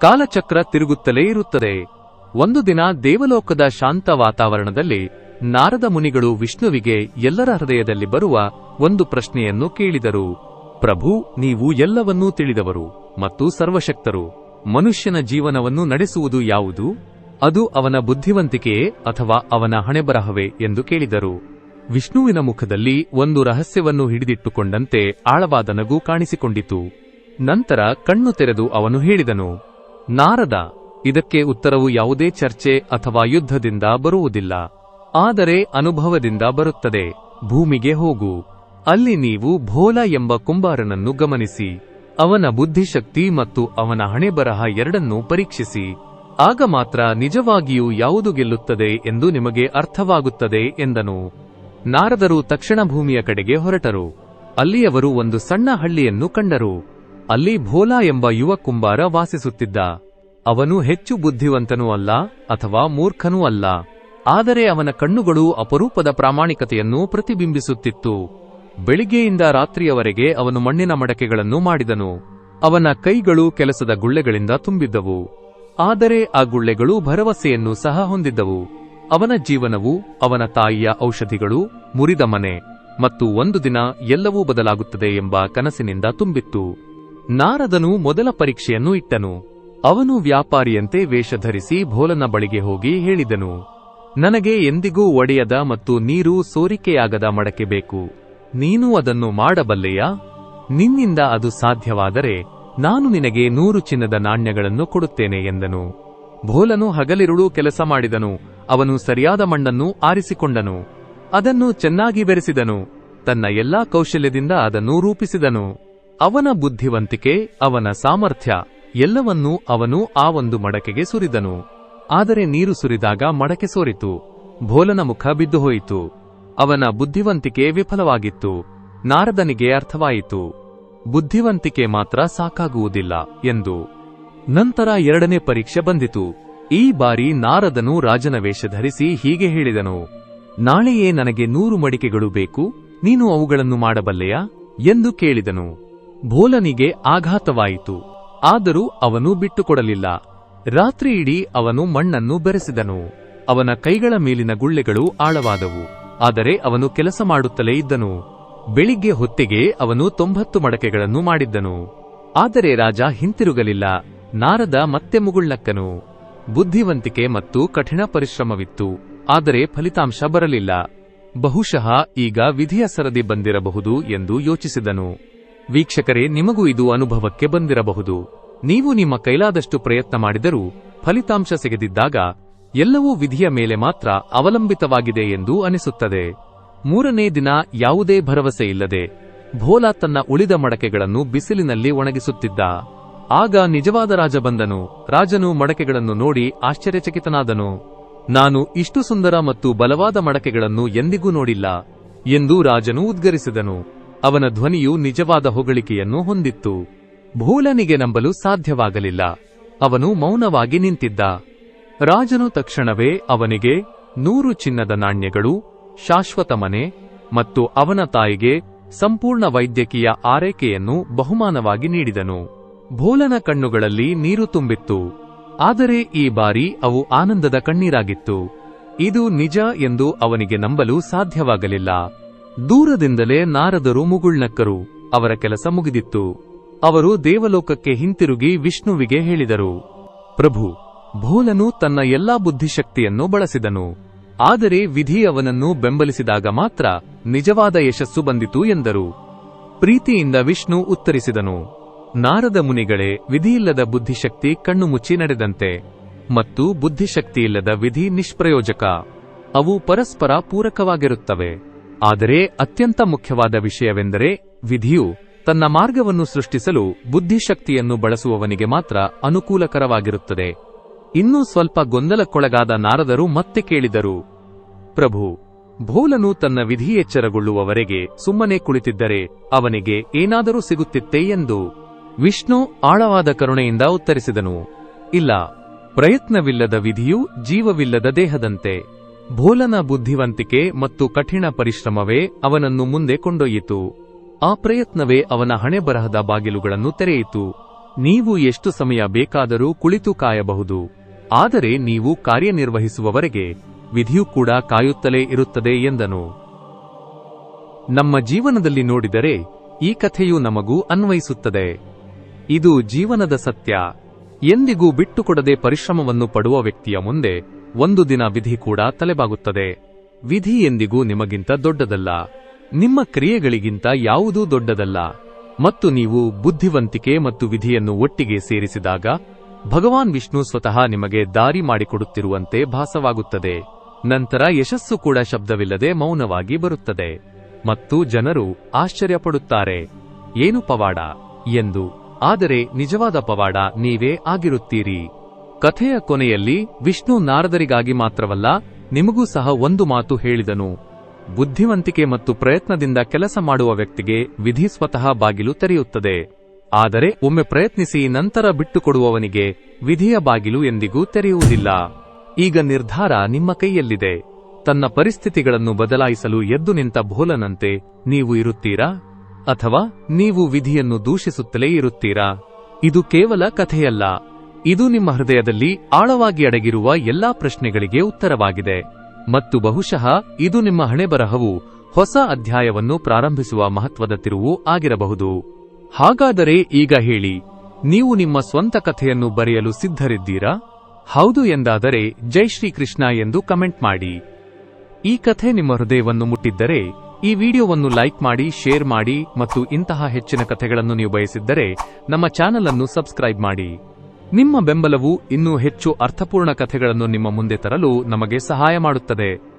ಕಾಲಚಕ್ರ ತಿರುಗುತ್ತಲೇ ಇರುತ್ತದೆ. ಒಂದು ದಿನ ದೇವಲೋಕದ ಶಾಂತ ವಾತಾವರಣದಲ್ಲಿ ನಾರದ ಮುನಿಗಳು ವಿಷ್ಣುವಿಗೆ ಎಲ್ಲರ ಹೃದಯದಲ್ಲಿ ಬರುವ ಒಂದು ಪ್ರಶ್ನೆಯನ್ನು ಕೇಳಿದರು. ಪ್ರಭು, ನೀವು ಎಲ್ಲವನ್ನೂ ತಿಳಿದವರು ಮತ್ತು ಸರ್ವಶಕ್ತರು. ಮನುಷ್ಯನ ಜೀವನವನ್ನು ನಡೆಸುವುದು ಯಾವುದು? ಅದು ಅವನ ಬುದ್ಧಿವಂತಿಕೆಯೇ ಅಥವಾ ಅವನ ಹಣೆಬರಹವೇ ಎಂದು ಕೇಳಿದರು. ವಿಷ್ಣುವಿನ ಮುಖದಲ್ಲಿ ಒಂದು ರಹಸ್ಯವನ್ನು ಹಿಡಿದಿಟ್ಟುಕೊಂಡಂತೆ ಆಳವಾದ ನಗು ಕಾಣಿಸಿಕೊಂಡಿತು. ನಂತರ ಕಣ್ಣು ತೆರೆದು ಅವನು ಹೇಳಿದನು ನಾರದ, ಇದಕ್ಕೆ ಉತ್ತರವು ಯಾವುದೇ ಚರ್ಚೆ ಅಥವಾ ಯುದ್ಧದಿಂದ ಬರುವುದಿಲ್ಲ. ಆದರೆ ಅನುಭವದಿಂದ ಬರುತ್ತದೆ. ಭೂಮಿಗೆ ಹೋಗು. ಅಲ್ಲಿ ನೀವು ಭೋಲ ಎಂಬ ಕುಂಬಾರನನ್ನು ಗಮನಿಸಿ. ಅವನ ಬುದ್ಧಿಶಕ್ತಿ ಮತ್ತು ಅವನ ಹಣೆಬರಹ ಎರಡನ್ನೂ ಪರೀಕ್ಷಿಸಿ. ಆಗ ಮಾತ್ರ ನಿಜವಾಗಿಯೂ ಯಾವುದು ಗೆಲ್ಲುತ್ತದೆ ಎಂದು ನಿಮಗೆ ಅರ್ಥವಾಗುತ್ತದೆ ಎಂದನು. ನಾರದರು ತಕ್ಷಣ ಭೂಮಿಯ ಕಡೆಗೆ ಹೊರಟರು. ಅಲ್ಲಿಯವರು ಒಂದು ಸಣ್ಣ ಹಳ್ಳಿಯನ್ನು ಕಂಡರು. ಅಲ್ಲಿ ಭೋಲಾ ಎಂಬ ಯುವ ಕುಂಬಾರ ವಾಸಿಸುತ್ತಿದ್ದ. ಅವನು ಹೆಚ್ಚು ಬುದ್ಧಿವಂತನೂ ಅಲ್ಲ, ಅಥವಾ ಮೂರ್ಖನೂ ಅಲ್ಲ. ಆದರೆ ಅವನ ಕಣ್ಣುಗಳು ಅಪರೂಪದ ಪ್ರಾಮಾಣಿಕತೆಯನ್ನು ಪ್ರತಿಬಿಂಬಿಸುತ್ತಿತ್ತು. ಬೆಳಿಗ್ಗೆಯಿಂದ ರಾತ್ರಿಯವರೆಗೆ ಅವನು ಮಣ್ಣಿನ ಮಡಕೆಗಳನ್ನು ಮಾಡಿದನು. ಅವನ ಕೈಗಳು ಕೆಲಸದ ಗುಳ್ಳೆಗಳಿಂದ ತುಂಬಿದ್ದವು. ಆದರೆ ಆ ಗುಳ್ಳೆಗಳು ಭರವಸೆಯನ್ನು ಸಹ ಹೊಂದಿದ್ದವು. ಅವನ ಜೀವನವು, ಅವನ ತಾಯಿಯ ಔಷಧಿಗಳು, ಮುರಿದ ಮನೆ, ಮತ್ತು ಒಂದು ದಿನ ಎಲ್ಲವೂ ಬದಲಾಗುತ್ತದೆ ಎಂಬ ಕನಸಿನಿಂದ ತುಂಬಿತ್ತು. ನಾರದನು ಮೊದಲ ಪರೀಕ್ಷೆಯನ್ನು ಇಟ್ಟನು. ಅವನು ವ್ಯಾಪಾರಿಯಂತೆ ವೇಷಧರಿಸಿ ಭೋಲನ ಬಳಿಗೆ ಹೋಗಿ ಹೇಳಿದನು, ನನಗೆ ಎಂದಿಗೂ ಒಡೆಯದ ಮತ್ತು ನೀರು ಸೋರಿಕೆಯಾಗದ ಮಡಕೆ ಬೇಕು. ನೀನು ಅದನ್ನು ಮಾಡಬಲ್ಲೆಯಾ? ನಿನ್ನಿಂದ ಅದು ಸಾಧ್ಯವಾದರೆ ನಾನು ನಿನಗೆ ನೂರು ಚಿನ್ನದ ನಾಣ್ಯಗಳನ್ನು ಕೊಡುತ್ತೇನೆ ಎಂದನು. ಭೋಲನು ಹಗಲಿರುಳು ಕೆಲಸ ಮಾಡಿದನು, ಅವನು ಸರಿಯಾದ ಮಣ್ಣನ್ನು ಆರಿಸಿಕೊಂಡನು, ಅದನ್ನು ಚೆನ್ನಾಗಿ ಬೆರೆಸಿದನು, ತನ್ನ ಎಲ್ಲಾ ಕೌಶಲ್ಯದಿಂದ ಅದನ್ನು ರೂಪಿಸಿದನು. ಅವನ ಬುದ್ಧಿವಂತಿಕೆ, ಅವನ ಸಾಮರ್ಥ್ಯ, ಎಲ್ಲವನ್ನೂ ಅವನು ಆ ಒಂದು ಮಡಕೆಗೆ ಸುರಿದನು. ಆದರೆ ನೀರು ಸುರಿದಾಗ ಮಡಕೆ ಸೋರಿತು. ಭೋಲನ ಮುಖ ಬಿದ್ದು ಹೋಯಿತು. ಅವನ ಬುದ್ಧಿವಂತಿಕೆ ವಿಫಲವಾಗಿತ್ತು. ನಾರದನಿಗೆ ಅರ್ಥವಾಯಿತು. ಬುದ್ಧಿವಂತಿಕೆ ಮಾತ್ರ ಸಾಕಾಗುವುದಿಲ್ಲ ಎಂದು. ನಂತರ ಎರಡನೇ ಪರೀಕ್ಷೆ ಬಂದಿತು. ಈ ಬಾರಿ ನಾರದನು ರಾಜನ ವೇಷ ಧರಿಸಿ ಹೀಗೆ ಹೇಳಿದನು. ನಾಳೆಯೇ ನನಗೆ ನೂರು ಮಡಿಕೆಗಳು ಬೇಕು. ನೀನು ಅವುಗಳನ್ನು ಮಾಡಬಲ್ಲೆಯಾ? ಎಂದು ಕೇಳಿದನು. ಭೋಲನಿಗೆ ಆಘಾತವಾಯಿತು. ಆದರೂ ಅವನು ಬಿಟ್ಟುಕೊಡಲಿಲ್ಲ. ರಾತ್ರಿ ಇಡೀ ಅವನು ಮಣ್ಣನ್ನು ಬೆರೆಸಿದನು. ಅವನ ಕೈಗಳ ಮೇಲಿನ ಗುಳ್ಳೆಗಳು ಆಳವಾದವು. ಆದರೆ ಅವನು ಕೆಲಸ ಮಾಡುತ್ತಲೇ ಇದ್ದನು. ಬೆಳಿಗ್ಗೆ ಹೊತ್ತಿಗೆ ಅವನು ತೊಂಬತ್ತು ಮಡಕೆಗಳನ್ನು ಮಾಡಿದ್ದನು. ಆದರೆ ರಾಜ ಹಿಂತಿರುಗಲಿಲ್ಲ. ನಾರದ ಮತ್ತೆ ಮುಗುಳ್ನಕ್ಕನು. ಬುದ್ಧಿವಂತಿಕೆ ಮತ್ತು ಕಠಿಣ ಪರಿಶ್ರಮವಿತ್ತು. ಆದರೆ ಫಲಿತಾಂಶ ಬರಲಿಲ್ಲ. ಬಹುಶಃ ಈಗ ವಿಧಿಯ ಸರದಿ ಬಂದಿರಬಹುದು ಎಂದು ಯೋಚಿಸಿದನು. ವೀಕ್ಷಕರೇ, ನಿಮಗೂ ಇದು ಅನುಭವಕ್ಕೆ ಬಂದಿರಬಹುದು. ನೀವು ನಿಮ್ಮ ಕೈಲಾದಷ್ಟು ಪ್ರಯತ್ನ ಮಾಡಿದರೂ ಫಲಿತಾಂಶ ಸಿಗದಿದ್ದಾಗ ಎಲ್ಲವೂ ವಿಧಿಯ ಮೇಲೆ ಮಾತ್ರ ಅವಲಂಬಿತವಾಗಿದೆ ಎಂದು ಅನಿಸುತ್ತದೆ. ಮೂರನೇ ದಿನ ಯಾವುದೇ ಭರವಸೆ ಇಲ್ಲದೆ ಭೋಲಾ ತನ್ನ ಉಳಿದ ಮಡಕೆಗಳನ್ನು ಬಿಸಿಲಿನಲ್ಲಿ ಒಣಗಿಸುತ್ತಿದ್ದ. ಆಗ ನಿಜವಾದ ರಾಜ ಬಂದನು ರಾಜನು ಮಡಕೆಗಳನ್ನು ನೋಡಿ ಆಶ್ಚರ್ಯಚಕಿತನಾದನು. ನಾನು ಇಷ್ಟು ಸುಂದರ ಮತ್ತು ಬಲವಾದ ಮಡಕೆಗಳನ್ನು ಎಂದಿಗೂ ನೋಡಿಲ್ಲ ಎಂದು ರಾಜನು ಉದ್ಗರಿಸಿದನು. ಅವನ ಧ್ವನಿಯು ನಿಜವಾದ ಹೊಗಳಿಕೆಯನ್ನು ಹೊಂದಿತ್ತು. ಭೂಲನಿಗೆ ನಂಬಲು ಸಾಧ್ಯವಾಗಲಿಲ್ಲ. ಅವನು ಮೌನವಾಗಿ ನಿಂತಿದ್ದ. ರಾಜನು ತಕ್ಷಣವೇ ಅವನಿಗೆ ನೂರು ಚಿನ್ನದ ನಾಣ್ಯಗಳು, ಶಾಶ್ವತ ಮನೆ ಮತ್ತು ಅವನ ತಾಯಿಗೆ ಸಂಪೂರ್ಣ ವೈದ್ಯಕೀಯ ಆರೈಕೆಯನ್ನು ಬಹುಮಾನವಾಗಿ ನೀಡಿದನು. ಭೋಲನ ಕಣ್ಣುಗಳಲ್ಲಿ ನೀರು ತುಂಬಿತ್ತು. ಆದರೆ ಈ ಬಾರಿ ಅವು ಆನಂದದ ಕಣ್ಣೀರಾಗಿತ್ತು. ಇದು ನಿಜ ಎಂದು ಅವನಿಗೆ ನಂಬಲು ಸಾಧ್ಯವಾಗಲಿಲ್ಲ. ದೂರದಿಂದಲೇ ನಾರದರು ಮುಗುಳ್ನಕ್ಕರು. ಅವರ ಕೆಲಸ ಮುಗಿದಿತ್ತು. ಅವರು ದೇವಲೋಕಕ್ಕೆ ಹಿಂತಿರುಗಿ ವಿಷ್ಣುವಿಗೆ ಹೇಳಿದರು, ಪ್ರಭು, ಭೋಲನು ತನ್ನ ಎಲ್ಲಾ ಬುದ್ಧಿಶಕ್ತಿಯನ್ನು ಬಳಸಿದನು. ಆದರೆ ವಿಧಿ ಅವನನ್ನು ಬೆಂಬಲಿಸಿದಾಗ ಮಾತ್ರ ನಿಜವಾದ ಯಶಸ್ಸು ಬಂದಿತು ಎಂದರು. ಪ್ರೀತಿಯಿಂದ ವಿಷ್ಣು ಉತ್ತರಿಸಿದನು, ನಾರದ ಮುನಿಗಳೇ, ವಿಧಿಯಿಲ್ಲದ ಬುದ್ಧಿಶಕ್ತಿ ಕಣ್ಣು ಮುಚ್ಚಿ ನಡೆದಂತೆ. ಮತ್ತು ಬುದ್ಧಿಶಕ್ತಿಯಿಲ್ಲದ ವಿಧಿ ನಿಷ್ಪ್ರಯೋಜಕ. ಅವು ಪರಸ್ಪರ ಪೂರಕವಾಗಿರುತ್ತವೆ. ಆದರೆ ಅತ್ಯಂತ ಮುಖ್ಯವಾದ ವಿಷಯವೆಂದರೆ ವಿಧಿಯು ತನ್ನ ಮಾರ್ಗವನ್ನು ಸೃಷ್ಟಿಸಲು ಬುದ್ಧಿಶಕ್ತಿಯನ್ನು ಬಳಸುವವನಿಗೆ ಮಾತ್ರ ಅನುಕೂಲಕರವಾಗಿರುತ್ತದೆ. ಇನ್ನೂ ಸ್ವಲ್ಪ ಗೊಂದಲಕ್ಕೊಳಗಾದ ನಾರದರು ಮತ್ತೆ ಕೇಳಿದರು, ಪ್ರಭು, ಭೋಲನು ತನ್ನ ವಿಧಿ ಎಚ್ಚರಗೊಳ್ಳುವವರೆಗೆ ಸುಮ್ಮನೆ ಕುಳಿತಿದ್ದರೆ ಅವನಿಗೆ ಏನಾದರೂ ಸಿಗುತ್ತಿತ್ತೆ ಎಂದು ವಿಷ್ಣು ಆಳವಾದ ಕರುಣೆಯಿಂದ ಉತ್ತರಿಸಿದನು, ಇಲ್ಲ, ಪ್ರಯತ್ನವಿಲ್ಲದ ವಿಧಿಯು ಜೀವವಿಲ್ಲದ ದೇಹದಂತೆ. ಭೋಲನ ಬುದ್ಧಿವಂತಿಕೆ ಮತ್ತು ಕಠಿಣ ಪರಿಶ್ರಮವೇ ಅವನನ್ನು ಮುಂದೆ ಕೊಂಡೊಯ್ಯಿತು. ಆ ಪ್ರಯತ್ನವೇ ಅವನ ಹಣೆಬರಹದ ಬಾಗಿಲುಗಳನ್ನು ತೆರೆಯಿತು. ನೀವು ಎಷ್ಟು ಸಮಯ ಬೇಕಾದರೂ ಕುಳಿತು ಕಾಯಬಹುದು. ಆದರೆ ನೀವು ಕಾರ್ಯನಿರ್ವಹಿಸುವವರೆಗೆ ವಿಧಿಯು ಕೂಡ ಕಾಯುತ್ತಲೇ ಇರುತ್ತದೆ ಎಂದನು. ನಮ್ಮ ಜೀವನದಲ್ಲಿ ನೋಡಿದರೆ ಈ ಕಥೆಯು ನಮಗೂ ಅನ್ವಯಿಸುತ್ತದೆ. ಇದು ಜೀವನದ ಸತ್ಯ. ಎಂದಿಗೂ ಬಿಟ್ಟುಕೊಡದೆ ಪರಿಶ್ರಮವನ್ನು ಪಡುವ ವ್ಯಕ್ತಿಯ ಮುಂದೆ ಒಂದು ದಿನ ವಿಧಿ ಕೂಡ ತಲೆಬಾಗುತ್ತದೆ. ವಿಧಿ ಎಂದಿಗೂ ನಿಮಗಿಂತ ದೊಡ್ಡದಲ್ಲ. ನಿಮ್ಮ ಕ್ರಿಯೆಗಳಿಗಿಂತ ಯಾವುದೂ ದೊಡ್ಡದಲ್ಲ. ಮತ್ತು ನೀವು ಬುದ್ಧಿವಂತಿಕೆ ಮತ್ತು ವಿಧಿಯನ್ನು ಒಟ್ಟಿಗೆ ಸೇರಿಸಿದಾಗ, ಭಗವಾನ್ ವಿಷ್ಣು ಸ್ವತಃ ನಿಮಗೆ ದಾರಿ ಮಾಡಿಕೊಡುತ್ತಿರುವಂತೆ ಭಾಸವಾಗುತ್ತದೆ. ನಂತರ ಯಶಸ್ಸು ಕೂಡ ಶಬ್ದವಿಲ್ಲದೆ ಮೌನವಾಗಿ ಬರುತ್ತದೆ. ಮತ್ತು ಜನರು ಆಶ್ಚರ್ಯಪಡುತ್ತಾರೆ. ಏನು ಪವಾಡ? ಎಂದು, ಆದರೆ ನಿಜವಾದ ಪವಾಡ ನೀವೇ ಆಗಿರುತ್ತೀರಿ. ಕಥೆಯ ಕೊನೆಯಲ್ಲಿ ವಿಷ್ಣು ನಾರದರಿಗಾಗಿ ಮಾತ್ರವಲ್ಲ, ನಿಮಗೂ ಸಹ ಒಂದು ಮಾತು ಹೇಳಿದನು. ಬುದ್ಧಿವಂತಿಕೆ ಮತ್ತು ಪ್ರಯತ್ನದಿಂದ ಕೆಲಸ ಮಾಡುವ ವ್ಯಕ್ತಿಗೆ ವಿಧಿ ಸ್ವತಃ ಬಾಗಿಲು ತೆರೆಯುತ್ತದೆ. ಆದರೆ ಒಮ್ಮೆ ಪ್ರಯತ್ನಿಸಿ ನಂತರ ಬಿಟ್ಟುಕೊಡುವವನಿಗೆ ವಿಧಿಯ ಬಾಗಿಲು ಎಂದಿಗೂ ತೆರೆಯುವುದಿಲ್ಲ. ಈಗ ನಿರ್ಧಾರ ನಿಮ್ಮ ಕೈಯಲ್ಲಿದೆ. ತನ್ನ ಪರಿಸ್ಥಿತಿಗಳನ್ನು ಬದಲಾಯಿಸಲು ಎದ್ದು ನಿಂತ ಭೋಲನಂತೆ ನೀವು ಇರುತ್ತೀರಾ? ಅಥವಾ ನೀವು ವಿಧಿಯನ್ನು ದೂಷಿಸುತ್ತಲೇ ಇರುತ್ತೀರಾ? ಇದು ಕೇವಲ ಕಥೆಯಲ್ಲ. ಇದು ನಿಮ್ಮ ಹೃದಯದಲ್ಲಿ ಆಳವಾಗಿ ಅಡಗಿರುವ ಎಲ್ಲಾ ಪ್ರಶ್ನೆಗಳಿಗೆ ಉತ್ತರವಾಗಿದೆ. ಮತ್ತು ಬಹುಶಃ ಇದು ನಿಮ್ಮ ಹಣೆಬರಹವು ಹೊಸ ಅಧ್ಯಾಯವನ್ನು ಪ್ರಾರಂಭಿಸುವ ಮಹತ್ವದ ತಿರುವು ಆಗಿರಬಹುದು. ಹಾಗಾದರೆ ಈಗ ಹೇಳಿ, ನೀವು ನಿಮ್ಮ ಸ್ವಂತ ಕಥೆಯನ್ನು ಬರೆಯಲು ಸಿದ್ಧರಿದ್ದೀರಾ? ಹೌದು ಎಂದಾದರೆ ಜೈ ಶ್ರೀಕೃಷ್ಣ ಎಂದು ಕಮೆಂಟ್ ಮಾಡಿ. ಈ ಕಥೆ ನಿಮ್ಮ ಹೃದಯವನ್ನು ಮುಟ್ಟಿದ್ದರೆ, ಈ ವಿಡಿಯೋವನ್ನು ಲೈಕ್ ಮಾಡಿ, ಶೇರ್ ಮಾಡಿ ಮತ್ತು ಇಂತಹ ಹೆಚ್ಚಿನ ಕಥೆಗಳನ್ನು ನೀವು ಬಯಸಿದ್ದರೆ ನಮ್ಮ ಚಾನಲ್ ಅನ್ನು ಸಬ್ಸ್ಕ್ರೈಬ್ ಮಾಡಿ. ನಿಮ್ಮ ಬೆಂಬಲವು ಇನ್ನೂ ಹೆಚ್ಚು ಅರ್ಥಪೂರ್ಣ ಕಥೆಗಳನ್ನು ನಿಮ್ಮ ಮುಂದೆ ತರಲು ನಮಗೆ ಸಹಾಯ ಮಾಡುತ್ತದೆ.